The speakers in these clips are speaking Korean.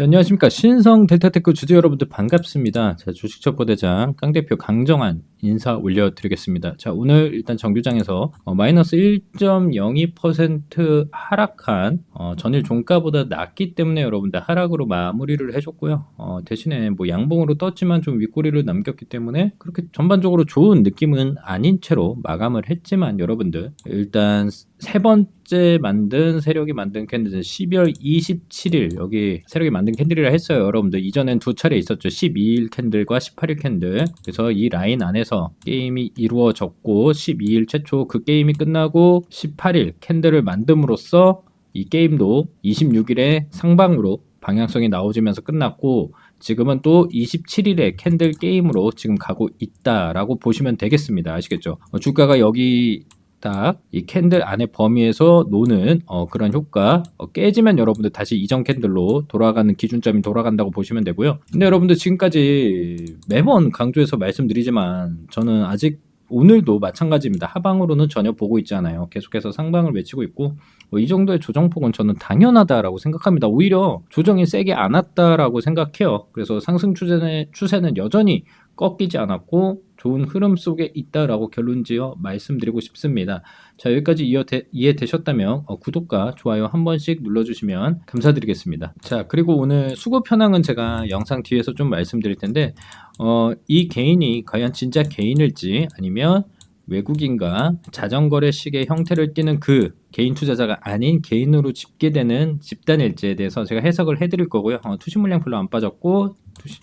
네, 안녕하십니까. 신성 델타테크 주주 여러분들 반갑습니다. 자, 주식첩보대장 깡대표 강정환 인사 올려드리겠습니다. 자, 오늘 일단 정규장에서 어, 마이너스 1.02% 하락한 어, 전일 종가보다 낮기 때문에 여러분들 하락으로 마무리를 해줬고요. 어, 대신에 뭐 양봉으로 떴지만 좀 윗꼬리를 남겼기 때문에 그렇게 전반적으로 좋은 느낌은 아닌 채로 마감을 했지만 여러분들 일단 세 번째 만든 세력이 만든 캔들은 12월 27일 여기 세력이 만든 캔들이라 했어요. 여러분들 이전엔 두 차례 있었죠. 12일 캔들과 18일 캔들. 그래서 이 라인 안에서 게임이 이루어졌고 12일 최초 그 게임이 끝나고 18일 캔들을 만듦으로써 이 게임도 26일에 상방으로 방향성이 나오지면서 끝났고 지금은 또 27일에 캔들 게임으로 지금 가고 있다라고 보시면 되겠습니다. 아시겠죠? 어, 주가가 여기 딱 이 캔들 안에 범위에서 노는 어, 그런 효과 어, 깨지면 여러분들 다시 이전 캔들로 돌아가는 기준점이 돌아간다고 보시면 되고요. 근데 여러분들 지금까지 매번 강조해서 말씀드리지만 저는 아직 오늘도 마찬가지입니다. 하방으로는 전혀 보고 있지 않아요. 계속해서 상방을 외치고 있고 뭐 이 정도의 조정폭은 저는 당연하다라고 생각합니다. 오히려 조정이 세게 안 왔다라고 생각해요. 그래서 상승 추세는, 추세는 여전히 꺾이지 않았고 좋은 흐름 속에 있다라고 결론지어 말씀드리고 싶습니다. 자 여기까지 이해되, 이해되셨다면 어, 구독과 좋아요 한 번씩 눌러주시면 감사드리겠습니다. 자 그리고 오늘 수급 현황은 제가 영상 뒤에서 좀 말씀드릴 텐데 어, 이 개인이 과연 진짜 개인일지 아니면 외국인과 자전거래식의 형태를 띠는 그 개인 투자자가 아닌 개인으로 집계되는 집단일지에 대해서 제가 해석을 해드릴 거고요. 어, 투시 물량 별로 안 빠졌고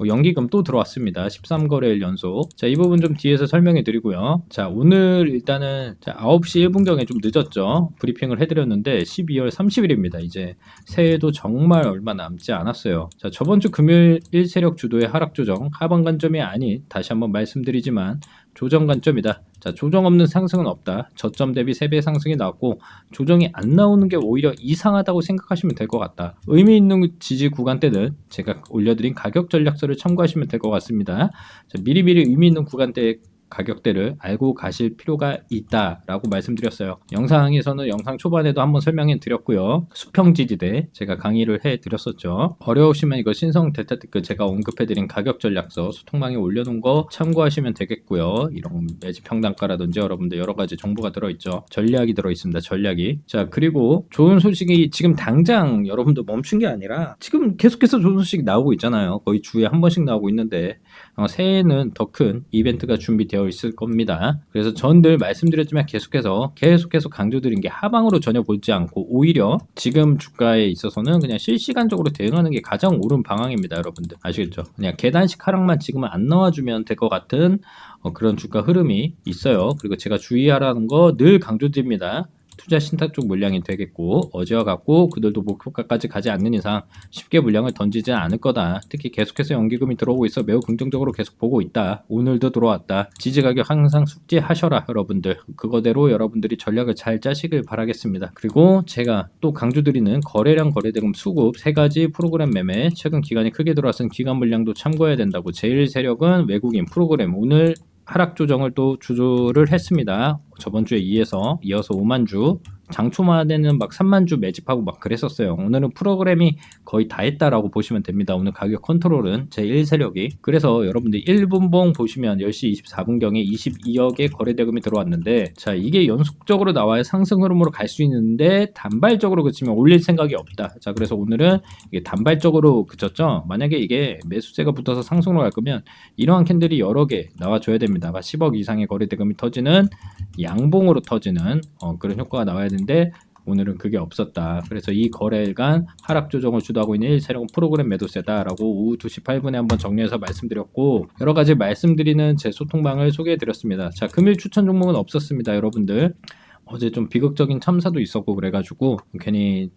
어, 연기금 또 들어왔습니다. 13거래일 연속. 자, 이 부분 좀 뒤에서 설명해 드리고요. 자, 오늘 일단은 자, 9시 1분경에 좀 늦었죠. 브리핑을 해드렸는데 12월 30일입니다. 이제 새해도 정말 얼마 남지 않았어요. 자, 저번 주 금요일 1세력 주도의 하락 조정 하방 관점이 아닌 다시 한번 말씀드리지만 조정 관점이다. 자, 조정 없는 상승은 없다. 저점 대비 3배 상승이 나왔고 조정이 안 나오는 게 오히려 이상하다고 생각하시면 될 것 같다. 의미 있는 지지 구간대는 제가 올려드린 가격 전략서를 참고하시면 될 것 같습니다. 자, 미리미리 의미 있는 구간대 가격대를 알고 가실 필요가 있다라고 말씀드렸어요. 영상에서는 영상 초반에도 한번 설명해 드렸고요. 수평 지지대 제가 강의를 해 드렸었죠. 어려우시면 이거 신성 델타 테크 제가 언급해 드린 가격 전략서 소통망에 올려놓은 거 참고하시면 되겠고요. 이런 매집 평단가라든지 여러분들 여러 가지 정보가 들어있죠. 전략이 들어있습니다. 전략이. 자 그리고 좋은 소식이 지금 당장 여러분들 멈춘 게 아니라 지금 계속해서 좋은 소식 나오고 있잖아요. 거의 주에 한 번씩 나오고 있는데 어, 새해에는 더 큰 이벤트가 준비되어 있을 겁니다. 그래서 전 늘 말씀드렸지만 계속해서 계속해서 강조드린 게 하방으로 전혀 보지 않고 오히려 지금 주가에 있어서는 그냥 실시간적으로 대응하는 게 가장 옳은 방향입니다. 여러분들 아시겠죠? 그냥 계단식 하락만 지금은 안 넣어주면 될 것 같은 어, 그런 주가 흐름이 있어요. 그리고 제가 주의하라는 거 늘 강조드립니다. 투자 신탁 쪽 물량이 되겠고 어제와 같고 그들도 목표가까지 가지 않는 이상 쉽게 물량을 던지지 않을 거다. 특히 계속해서 연기금이 들어오고 있어 매우 긍정적으로 계속 보고 있다. 오늘도 들어왔다. 지지 가격 항상 숙지하셔라 여러분들. 그거대로 여러분들이 전략을 잘 짜시길 바라겠습니다. 그리고 제가 또 강조드리는 거래량 거래대금 수급 세 가지 프로그램 매매 최근 기간이 크게 들어왔은 기간 물량도 참고해야 된다고 제일 세력은 외국인 프로그램 오늘 하락 조정을 또 주조를 했습니다. 저번 주에 이어서 이어서 5만 주 장초만에는 막 3만 주 매집하고 막 그랬었어요. 오늘은 프로그램이 거의 다 했다라고 보시면 됩니다. 오늘 가격 컨트롤은 제 1세력이. 그래서 여러분들 1분봉 보시면 10시 24분경에 22억의 거래 대금이 들어왔는데 자, 이게 연속적으로 나와야 상승 흐름으로 갈 수 있는데 단발적으로 그치면 올릴 생각이 없다. 자, 그래서 오늘은 이게 단발적으로 그쳤죠. 만약에 이게 매수세가 붙어서 상승으로 갈 거면 이러한 캔들이 여러 개 나와줘야 됩니다. 10억 이상의 거래 대금이 터지는 양봉으로 터지는 어, 그런 효과가 나와야 되는데 오늘은 그게 없었다. 그래서 이 거래일간 하락 조정을 주도하고 있는 1세력은 프로그램 매도세다라고 오후 2시 8분에 한번 정리해서 말씀드렸고 여러 가지 말씀드리는 제 소통방을 소개해 드렸습니다. 자, 금일 추천 종목은 없었습니다, 여러분들. 어제 좀 비극적인 참사도 있었고 그래가지고 괜히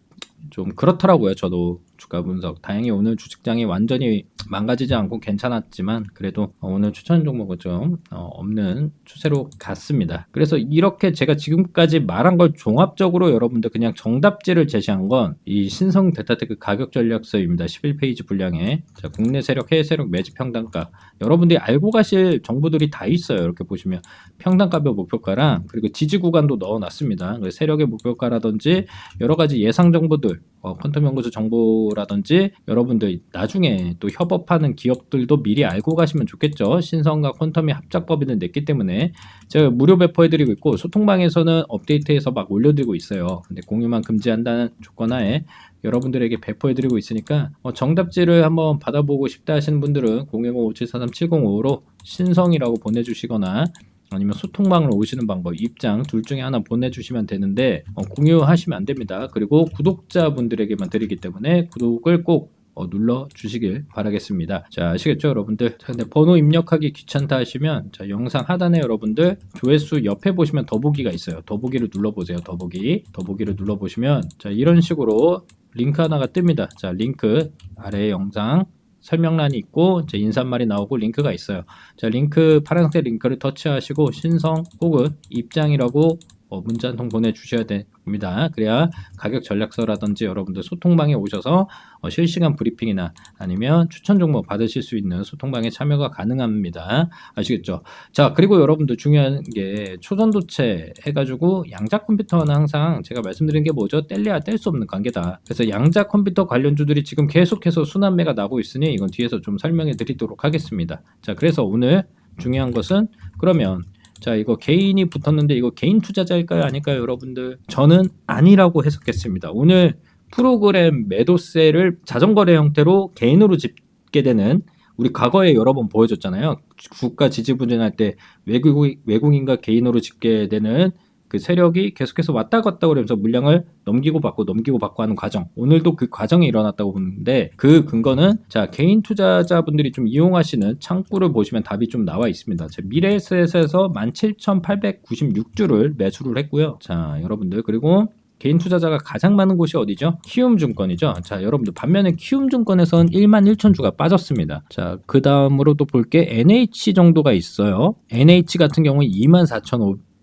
좀 그렇더라고요. 저도 주가 분석. 다행히 오늘 주식장이 완전히 망가지지 않고 괜찮았지만 그래도 오늘 추천 종목은 좀 어, 없는 추세로 갔습니다. 그래서 이렇게 제가 지금까지 말한 걸 종합적으로 여러분들 그냥 정답지를 제시한 건 이 신성 데타테크 가격 전략서입니다. 11페이지 분량에 자, 국내 세력, 해외 세력 매집 평단가 여러분들이 알고 가실 정보들이 다 있어요. 이렇게 보시면 평단가별 목표가랑 그리고 지지 구간도 넣어놨습니다. 세력의 목표가라든지 여러 가지 예상 정보들 어, 퀀텀 연구소 정보라든지 여러분들 나중에 또 협업하는 기업들도 미리 알고 가시면 좋겠죠. 신성과 퀀텀이 합작 법인을 냈기 때문에 제가 무료 배포해드리고 있고 소통방에서는 업데이트해서 막 올려드리고 있어요. 근데 공유만 금지한다는 조건 하에 여러분들에게 배포해드리고 있으니까 어, 정답지를 한번 받아보고 싶다 하시는 분들은 010-5743-705로 신성이라고 보내주시거나 아니면 소통방으로 오시는 방법 입장 둘 중에 하나 보내주시면 되는데 어, 공유하시면 안 됩니다. 그리고 구독자분들에게만 드리기 때문에 구독을 꼭 어, 눌러 주시길 바라겠습니다. 자, 아시겠죠, 여러분들? 자, 근데 번호 입력하기 귀찮다 하시면 자, 영상 하단에 여러분들 조회수 옆에 보시면 더보기가 있어요. 더보기를 눌러 보세요. 더보기. 더보기를 눌러 보시면 자, 이런 식으로 링크 하나가 뜹니다. 자, 링크 아래 영상 설명란이 있고 이제 인사말이 나오고 링크가 있어요. 자, 링크 파란색 링크를 터치하시고 신성 혹은 입장이라고 어, 문자 한 통 보내주셔야 됩니다. 그래야 가격 전략서라든지 여러분들 소통방에 오셔서 어, 실시간 브리핑이나 아니면 추천 종목 받으실 수 있는 소통방에 참여가 가능합니다. 아시겠죠? 자, 그리고 여러분들 중요한 게 초전도체 해가지고 양자 컴퓨터는 항상 제가 말씀드린 게 뭐죠? 뗄래야 뗄 수 없는 관계다. 그래서 양자 컴퓨터 관련주들이 지금 계속해서 순환매가 나고 있으니 이건 뒤에서 좀 설명해 드리도록 하겠습니다. 자, 그래서 오늘 중요한 것은 그러면 자, 이거 개인이 붙었는데 이거 개인 투자자일까요? 아닐까요, 여러분들? 저는 아니라고 해석했습니다. 오늘 프로그램 매도세를 자전거래 형태로 개인으로 집게 되는 우리 과거에 여러 번 보여줬잖아요. 국가 지지부진할 때 외국 외국인과 개인으로 집게 되는 그 세력이 계속해서 왔다 갔다 그러면서 물량을 넘기고 받고 넘기고 받고 하는 과정. 오늘도 그 과정이 일어났다고 보는데 그 근거는 자 개인 투자자분들이 좀 이용하시는 창구를 보시면 답이 좀 나와 있습니다. 제 미래에셋에서 17,896주를 매수를 했고요. 자 여러분들 그리고 개인 투자자가 가장 많은 곳이 어디죠? 키움증권이죠. 자, 여러분들 반면에 키움증권에선 1만 1천 주가 빠졌습니다. 자, 그 다음으로도 볼게 NH 정도가 있어요. NH 같은 경우는 2만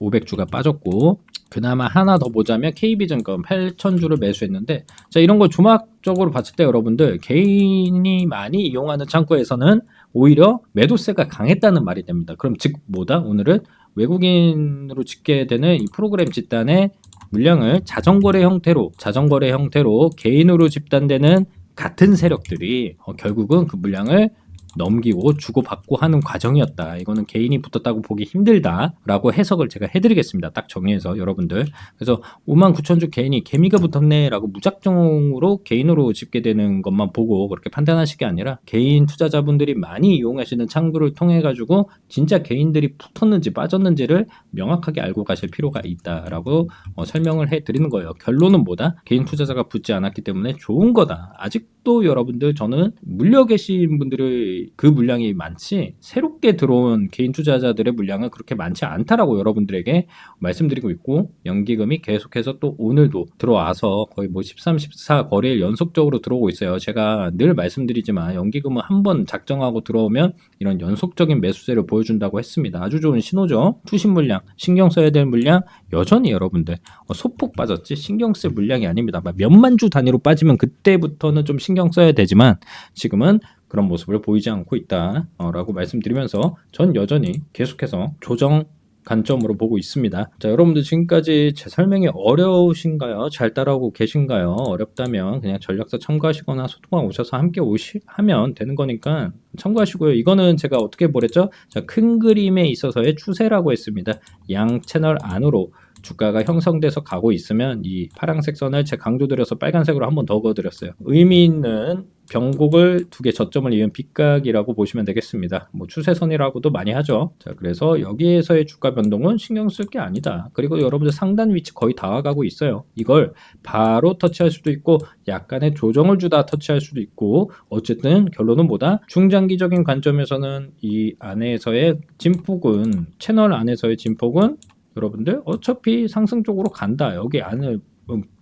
4,500주가 빠졌고 그나마 하나 더 보자면 KB증권 8,000주를 매수했는데 자 이런 걸 조막적으로 봤을 때 여러분들 개인이 많이 이용하는 창구에서는 오히려 매도세가 강했다는 말이 됩니다. 그럼 즉 뭐다? 오늘은 외국인으로 짓게 되는 이 프로그램 집단의 물량을 자전거래 형태로 자전거래 형태로 개인으로 집단되는 같은 세력들이 어, 결국은 그 물량을 넘기고 주고받고 하는 과정이었다. 이거는 개인이 붙었다고 보기 힘들다라고 해석을 제가 해드리겠습니다. 딱 정리해서 여러분들. 그래서 5만 9천 주 개인이 개미가 붙었네라고 무작정으로 개인으로 집게 되는 것만 보고 그렇게 판단하실 게 아니라 개인 투자자분들이 많이 이용하시는 창구를 통해 가지고 진짜 개인들이 붙었는지 빠졌는지를 명확하게 알고 가실 필요가 있다라고 어, 설명을 해드리는 거예요. 결론은 뭐다? 개인 투자자가 붙지 않았기 때문에 좋은 거다. 아직도 여러분들 저는 물려 계신 분들 의그 물량이 많지 새롭게 들어온 개인 투자자들의 물량은 그렇게 많지 않다라고 여러분들에게 말씀드리고 있고 연기금이 계속해서 또 오늘도 들어와서 거의 뭐 13, 14 거래일 연속적으로 들어오고 있어요. 제가 늘 말씀드리지만 연기금은 한 번 작정하고 들어오면 이런 연속적인 매수세를 보여준다고 했습니다. 아주 좋은 신호죠. 투신 물량, 신경 써야 될 물량 여전히 여러분들 어, 소폭 빠졌지 신경 쓸 물량이 아닙니다. 몇만 주 단위로 빠지면 그때부터는 좀 신경 써야 되지만 지금은 그런 모습을 보이지 않고 있다라고 말씀드리면서 전 여전히 계속해서 조정 관점으로 보고 있습니다. 자, 여러분들 지금까지 제 설명이 어려우신가요? 잘 따라오고 계신가요? 어렵다면 그냥 전략사 참고하시거나 소통방 오셔서 함께 오시 하면 되는 거니까 참고하시고요. 이거는 제가 어떻게 보랬죠? 자, 큰 그림에 있어서의 추세라고 했습니다. 양 채널 안으로 주가가 형성돼서 가고 있으면 이 파란색 선을 제 강조드려서 빨간색으로 한 번 더 그어드렸어요. 의미 있는 변곡을 두 개 저점을 이은 빗각이라고 보시면 되겠습니다. 뭐 추세선이라고도 많이 하죠. 자, 그래서 여기에서의 주가 변동은 신경 쓸 게 아니다. 그리고 여러분들 상단 위치 거의 다 와가고 있어요. 이걸 바로 터치할 수도 있고 약간의 조정을 주다 터치할 수도 있고 어쨌든 결론은 뭐다? 중장기적인 관점에서는 이 안에서의 진폭은 채널 안에서의 진폭은 여러분들 어차피 상승 쪽으로 간다. 여기 안을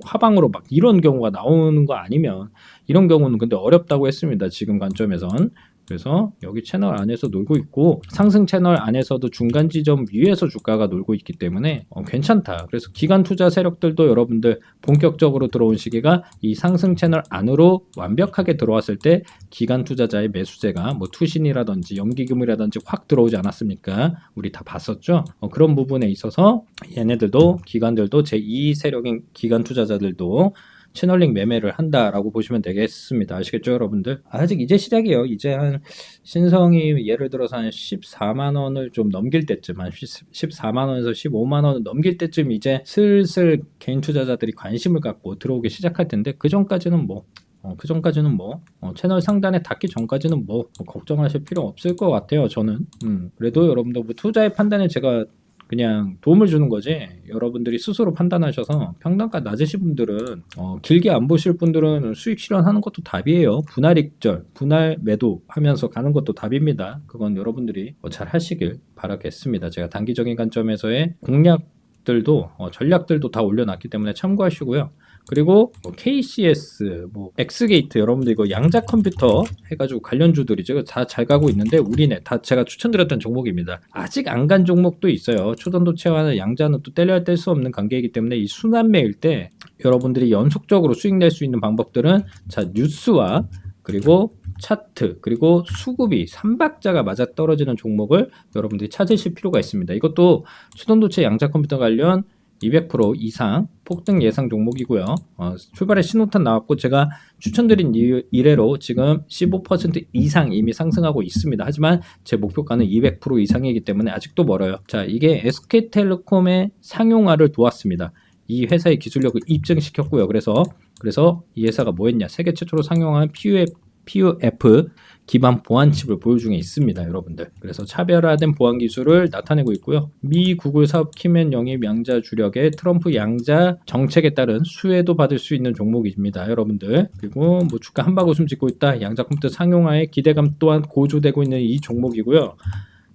화방으로 막 이런 경우가 나오는 거 아니면 이런 경우는 근데 어렵다고 했습니다. 지금 관점에선. 그래서 여기 채널 안에서 놀고 있고 상승 채널 안에서도 중간 지점 위에서 주가가 놀고 있기 때문에 어, 괜찮다. 그래서 기관 투자 세력들도 여러분들 본격적으로 들어온 시기가 이 상승 채널 안으로 완벽하게 들어왔을 때 기관 투자자의 매수세가 뭐 투신이라든지 연기금이라든지 확 들어오지 않았습니까? 우리 다 봤었죠. 어, 그런 부분에 있어서 얘네들도 기관들도 제2 세력인 기관 투자자들도 채널링 매매를 한다라고 보시면 되겠습니다. 아시겠죠, 여러분들? 아직 이제 시작이에요. 이제 한 신성이 예를 들어서 한 14만 원을 좀 넘길 때쯤, 한 14만 원에서 15만 원을 넘길 때쯤 이제 슬슬 개인 투자자들이 관심을 갖고 들어오기 시작할 텐데 그 전까지는 뭐 어, 그 전까지는 뭐 어, 채널 상단에 닿기 전까지는 뭐, 뭐 걱정하실 필요 없을 것 같아요. 저는 음, 그래도 여러분들 뭐 투자의 판단에 제가 그냥 도움을 주는 거지. 여러분들이 스스로 판단하셔서 평단가 낮으신 분들은 어, 길게 안 보실 분들은 수익 실현하는 것도 답이에요. 분할 익절 분할 매도 하면서 가는 것도 답입니다. 그건 여러분들이 어, 잘 하시길 바라겠습니다. 제가 단기적인 관점에서의 공략들도 어, 전략들도 다 올려놨기 때문에 참고하시고요 그리고 뭐 KCS, 뭐 엑스게이트 여러분들 이거 양자 컴퓨터 해가지고 관련주들이죠. 다 잘 가고 있는데 우리네 다 제가 추천드렸던 종목입니다. 아직 안 간 종목도 있어요. 초전도체와는 양자는 또 떼려야 뗄 수 없는 관계이기 때문에 이 순환매일 때 여러분들이 연속적으로 수익 낼 수 있는 방법들은 자 뉴스와 그리고 차트 그리고 수급이 삼박자가 맞아 떨어지는 종목을 여러분들이 찾으실 필요가 있습니다. 이것도 수동도체 양자 컴퓨터 관련 200% 이상 폭등 예상 종목이고요. 어, 출발에 신호탄 나왔고 제가 추천드린 이- 이래로 지금 15% 이상 이미 상승하고 있습니다. 하지만 제 목표가는 200% 이상이기 때문에 아직도 멀어요. 자, 이게 SK텔레콤의 상용화를 도왔습니다. 이 회사의 기술력을 입증시켰고요. 그래서 그래서 이 회사가 뭐했냐? 세계 최초로 상용화한 PUF, PUF 기반 보안 칩을 보유 중에 있습니다, 여러분들. 그래서 차별화된 보안 기술을 나타내고 있고요. 미 구글 사업 키맨 영입 양자 주력의 트럼프 양자 정책에 따른 수혜도 받을 수 있는 종목입니다, 여러분들. 그리고 뭐 주가 한박 웃음 짓고 있다. 양자 컴퓨터 상용화의 기대감 또한 고조되고 있는 이 종목이고요.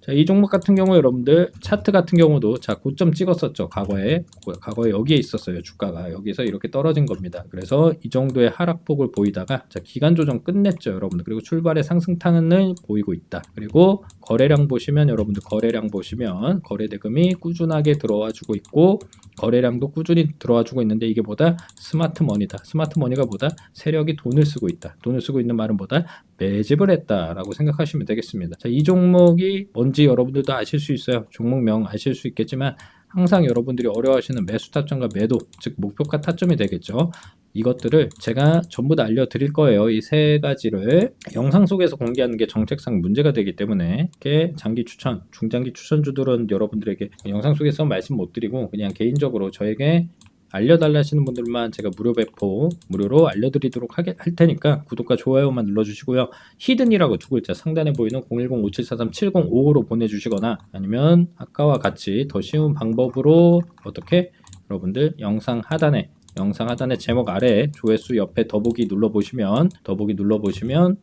자, 이 종목 같은 경우 여러분들 차트 같은 경우도 자 고점 찍었었죠 과거에. 과거에 여기에 있었어요 주가가. 여기서 이렇게 떨어진 겁니다. 그래서 이 정도의 하락폭을 보이다가 자 기간 조정 끝냈죠 여러분들. 그리고 출발의 상승탄을 보이고 있다. 그리고 거래량 보시면 여러분들 거래량 보시면 거래 대금이 꾸준하게 들어와 주고 있고 거래량도 꾸준히 들어와 주고 있는데 이게 보다 스마트 머니다. 스마트 머니가 보다 세력이 돈을 쓰고 있다. 돈을 쓰고 있는 말은 보다 매집을 했다라고 생각하시면 되겠습니다. 자, 이 종목이 뭔지 여러분들도 아실 수 있어요. 종목명 아실 수 있겠지만 항상 여러분들이 어려워하시는 매수 타점과 매도, 즉 목표가 타점이 되겠죠. 이것들을 제가 전부 다 알려드릴 거예요. 이 세 가지를 영상 속에서 공개하는 게 정책상 문제가 되기 때문에 장기 추천, 중장기 추천주들은 여러분들에게 영상 속에서 말씀 못 드리고 그냥 개인적으로 저에게 알려달라시는 분들만 제가 무료 배포 무료로 알려드리도록 하게, 할 테니까 구독과 좋아요만 눌러주시고요. 히든이라고 두 글자 상단에 보이는 010-5743-7055로 보내주시거나 아니면 아까와 같이 더 쉬운 방법으로 어떻게 여러분들 영상 하단에 영상 하단의 제목 아래 조회수 옆에 더보기 눌러보시면 더보기 눌러보시면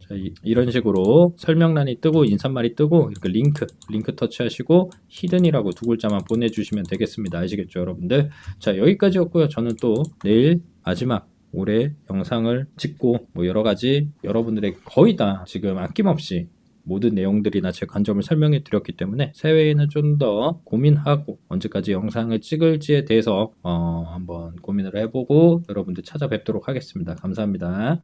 이런 식으로 설명란이 뜨고 인사말이 뜨고 이렇게 링크 링크 터치하시고 히든이라고 두 글자만 보내주시면 되겠습니다. 아시겠죠 여러분들? 자 여기까지였고요. 저는 또 내일 마지막 올해 영상을 찍고 뭐 여러 가지 여러분들에게 거의 다 지금 아낌없이 모든 내용들이나 제 관점을 설명해 드렸기 때문에 새해에는 좀 더 고민하고 언제까지 영상을 찍을지에 대해서 어, 한번 고민을 해보고 여러분들 찾아뵙도록 하겠습니다. 감사합니다.